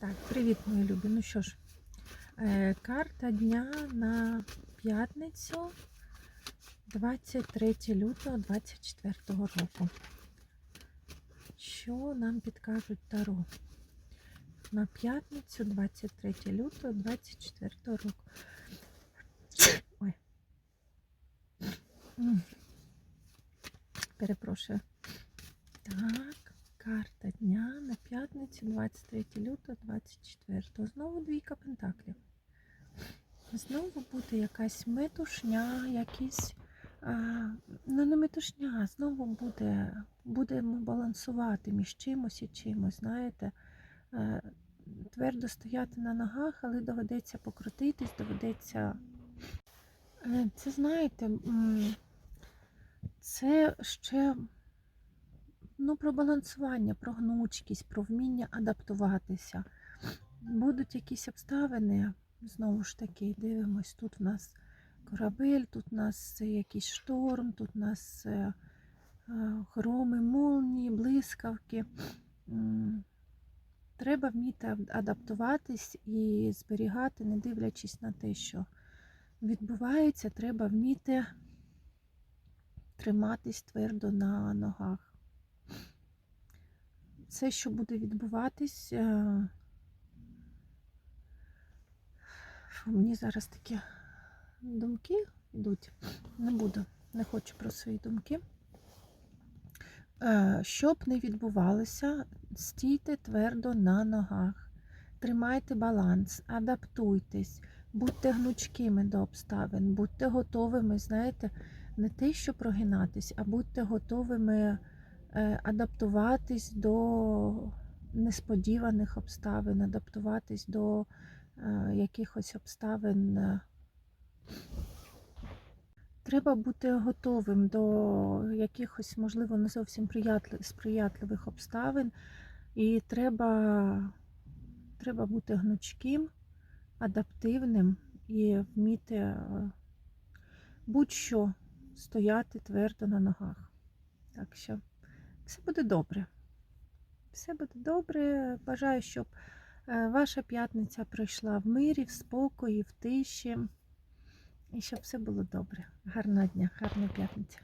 Так, привіт, мої любі. Ну що ж, е, карта дня на п'ятницю 23 лютого 24 року. Що нам підкажуть Таро? На п'ятницю 23 лютого 24 року. Ой. Перепрошую. Так, карта дня на п'ятницю 23 лютого 24. Знову двійка пентаклів. Знову буде якась метушня, якісь. Ну, не метушня, знову буде, будемо балансувати між чимось і чимось, знаєте. Е, Твердо стояти на ногах, але доведеться покрутитись, доведеться. Е, Це знаєте, це ще ну, про балансування, про гнучкість, про вміння адаптуватися. Будуть якісь обставини, знову ж таки, дивимось, тут в нас корабель, тут у нас якийсь шторм, тут у нас е, е, громи, молнії, блискавки. Треба вміти адаптуватись і зберігати, не дивлячись на те, що відбувається, треба вміти триматись твердо на ногах. Все, що буде відбуватись, е, фу, мені зараз такі думки йдуть. Не буду, не хочу про свої думки. Е, Щоб не відбувалося, стійте твердо на ногах, тримайте баланс, адаптуйтесь, будьте гнучкими до обставин, будьте готовими, знаєте, не те, що прогинатись, а будьте готовими адаптуватись до несподіваних обставин, адаптуватись до е, якихось обставин. е, Треба бути готовим до якихось, можливо, не зовсім сприятливих обставин, і треба, треба бути гнучким, адаптивним і вміти е, будь-що стояти твердо на ногах. Так що все буде добре. Все буде добре. Бажаю, щоб е, ваша п'ятниця пройшла в мирі, в спокої, в тиші. І щоб все було добре. Гарного дня, гарної п'ятниці.